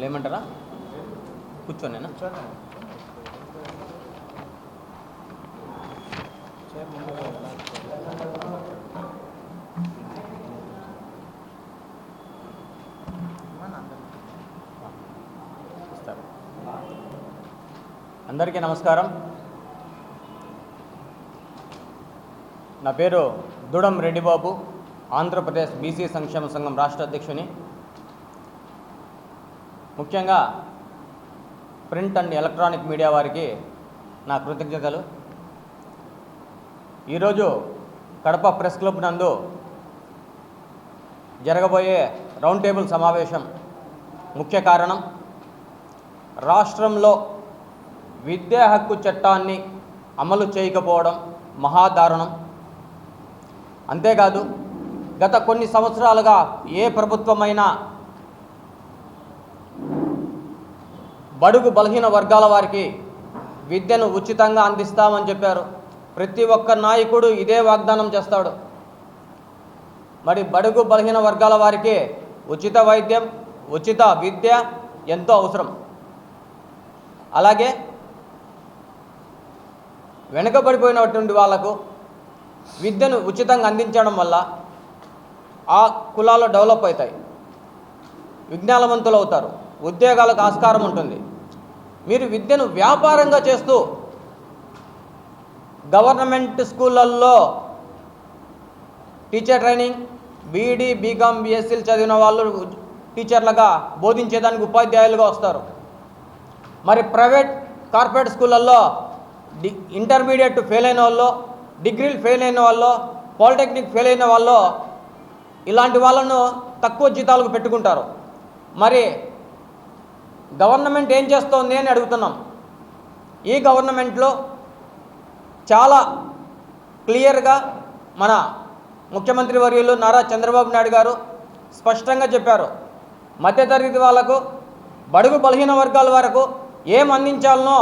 లేమంటారా? కూర్చోనేనా అందరికీ నమస్కారం. నా పేరు దుడం రెడ్డిబాబు ఆంధ్రప్రదేశ్ బీసీ సంక్షేమ సంఘం రాష్ట్ర అధ్యక్షుని. ముఖ్యంగా ప్రింట్ అండ్ ఎలక్ట్రానిక్ మీడియా వారికి నా కృతజ్ఞతలు. ఈరోజు కడప ప్రెస్ క్లబ్ నందు జరగబోయే రౌండ్ టేబుల్ సమావేశం ముఖ్య కారణం రాష్ట్రంలో విద్యా హక్కు చట్టాన్ని అమలు చేయకపోవడం మహాదారుణం. అంతేకాదు గత కొన్ని సంవత్సరాలుగా ఏ ప్రభుత్వమైనా బడుగు బలహీన వర్గాల వారికి విద్యను ఉచితంగా అందిస్తామని చెప్పారు. ప్రతి ఒక్క నాయకుడు ఇదే వాగ్దానం చేస్తాడు. మరి బడుగు బలహీన వర్గాల వారికి ఉచిత వైద్యం ఉచిత విద్య ఎంతో అవసరం. అలాగే వెనుకబడిపోయినటువంటి వాళ్ళకు విద్యను ఉచితంగా అందించడం వల్ల ఆ కులాలు డెవలప్ అవుతాయి. విజ్ఞానవంతులు అవుతారు. ఉద్యోగాలకు ఆస్కారం ఉంటుంది. మీరు విద్యను వ్యాపారంగా చేస్తూ గవర్నమెంట్ స్కూళ్ళల్లో టీచర్ ట్రైనింగ్ బీఈడి బీకామ్ బీఎస్సీలు చదివిన వాళ్ళు టీచర్లుగా బోధించేదానికి ఉపాధ్యాయులుగా వస్తారు. మరి ప్రైవేట్ కార్పొరేట్ స్కూళ్ళల్లో డి ఇంటర్మీడియట్ ఫెయిల్ అయిన వాళ్ళు డిగ్రీలు ఫెయిల్ అయిన వాళ్ళు పాలిటెక్నిక్ ఫెయిల్ అయిన వాళ్ళు ఇలాంటి వాళ్ళను తక్కువ జీతాలకు పెట్టుకుంటారు. మరి గవర్నమెంట్ ఏం చేస్తోంది అని అడుగుతున్నాం. ఈ గవర్నమెంట్లో చాలా క్లియర్గా మన ముఖ్యమంత్రి వర్యులు నారా చంద్రబాబు నాయుడు గారు స్పష్టంగా చెప్పారు. మధ్యతరగతి వాళ్ళకు బడుగు బలహీన వర్గాల వరకు ఏం అందించాలనో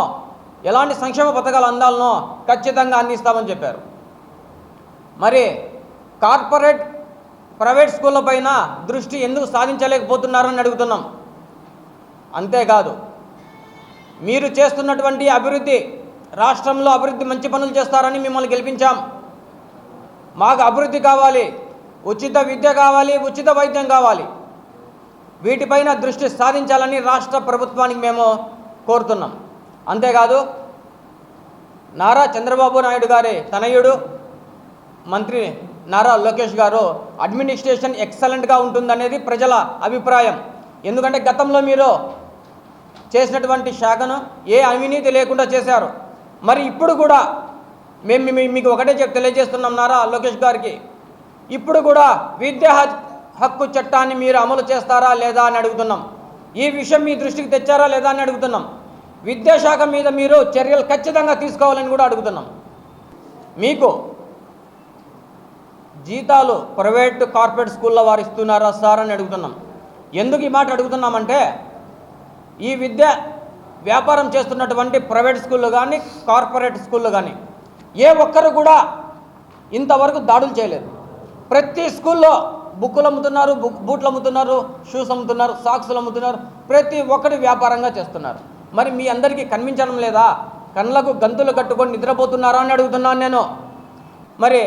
ఎలాంటి సంక్షేమ పథకాలు అందాలనో ఖచ్చితంగా అందిస్తామని చెప్పారు. మరి కార్పొరేట్ ప్రైవేట్ స్కూళ్ళ పైన దృష్టి ఎందుకు సాధించలేకపోతున్నారని అడుగుతున్నాం. అంతేకాదు మీరు చేస్తున్నటువంటి అభివృద్ధి రాష్ట్రంలో అభివృద్ధి మంచి పనులు చేస్తారని మిమ్మల్ని గెలిపించాం. మాకు అభివృద్ధి కావాలి ఉచిత విద్య కావాలి ఉచిత వైద్యం కావాలి. వీటిపైన దృష్టి సాధించాలని రాష్ట్ర ప్రభుత్వానికి మేము కోరుతున్నాం. అంతేకాదు నారా చంద్రబాబు నాయుడు గారి తనయుడు మంత్రి నారా లోకేష్ గారు అడ్మినిస్ట్రేషన్ ఎక్సలెంట్గా ఉంటుందనేది ప్రజల అభిప్రాయం. ఎందుకంటే గతంలో మీరు చేసినటువంటి శాఖను ఏ అవినీతి లేకుండా చేశారు. మరి ఇప్పుడు కూడా మేము మీకు ఒకటే చెప్ తెలియజేస్తున్నాం నారా లోకేష్ గారికి. ఇప్పుడు కూడా విద్యా హక్కు చట్టాన్ని మీరు అమలు చేస్తారా లేదా అని అడుగుతున్నాం. ఈ విషయం మీ దృష్టికి తెచ్చారా లేదా అని అడుగుతున్నాం. విద్యాశాఖ మీద మీరు చర్యలు ఖచ్చితంగా తీసుకోవాలని కూడా అడుగుతున్నాం. మీకు జీతాలు ప్రైవేట్ కార్పొరేట్ స్కూల్లో వారు ఇస్తున్నారా సార్ అని అడుగుతున్నాం. ఎందుకు ఈ మాట అడుగుతున్నామంటే ఈ విద్య వ్యాపారం చేస్తున్నటువంటి ప్రైవేట్ స్కూళ్ళు కానీ కార్పొరేట్ స్కూళ్ళు కానీ ఏ ఒక్కరు కూడా ఇంతవరకు దాడులు చేయలేదు. ప్రతి స్కూల్లో బుక్కులు అమ్ముతున్నారు బుక్ బూట్లు అమ్ముతున్నారు షూస్ అమ్ముతున్నారు సాక్స్లు అమ్ముతున్నారు ప్రతి ఒక్కటి వ్యాపారంగా చేస్తున్నారు. మరి మీ అందరికీ కనిపించడం లేదా? కళ్ళకు గంతులు కట్టుకొని నిద్రపోతున్నారా అని అడుగుతున్నాను నేను. మరి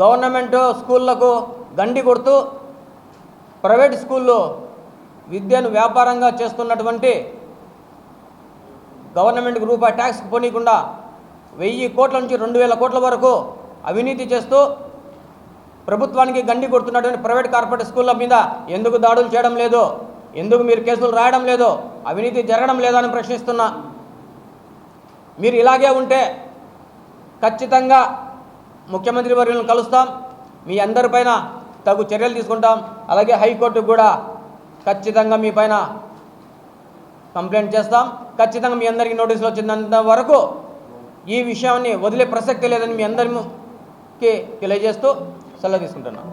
గవర్నమెంట్ స్కూళ్ళకు గండి కొడుతూ ప్రైవేట్ స్కూల్లో విద్యను వ్యాపారంగా చేస్తున్నటువంటి గవర్నమెంట్కి రూపాయి ట్యాక్స్ పోనీయకుండా వెయ్యి కోట్ల నుంచి రెండు వేల కోట్ల వరకు అవినీతి చేస్తూ ప్రభుత్వానికి గండి కొడుతున్నటువంటి ప్రైవేట్ కార్పొరేట్ స్కూళ్ళ మీద ఎందుకు దాడులు చేయడం లేదు? ఎందుకు మీరు కేసులు రాయడం లేదు? అవినీతి జరగడం లేదని ప్రశ్నిస్తున్నా. మీరు ఇలాగే ఉంటే ఖచ్చితంగా ముఖ్యమంత్రి వర్యులను కలుస్తాం. మీ అందరిపైన తగు చర్యలు తీసుకుంటాం. అలాగే హైకోర్టుకు కూడా ఖచ్చితంగా మీ పైన కంప్లైంట్ చేస్తాం. ఖచ్చితంగా మీ అందరికీ నోటీసులు వచ్చినంత వరకు ఈ విషయాన్ని వదిలే ప్రసక్తి లేదని మీ అందరికి తెలియజేస్తూ సెలవు తీసుకుంటున్నాను.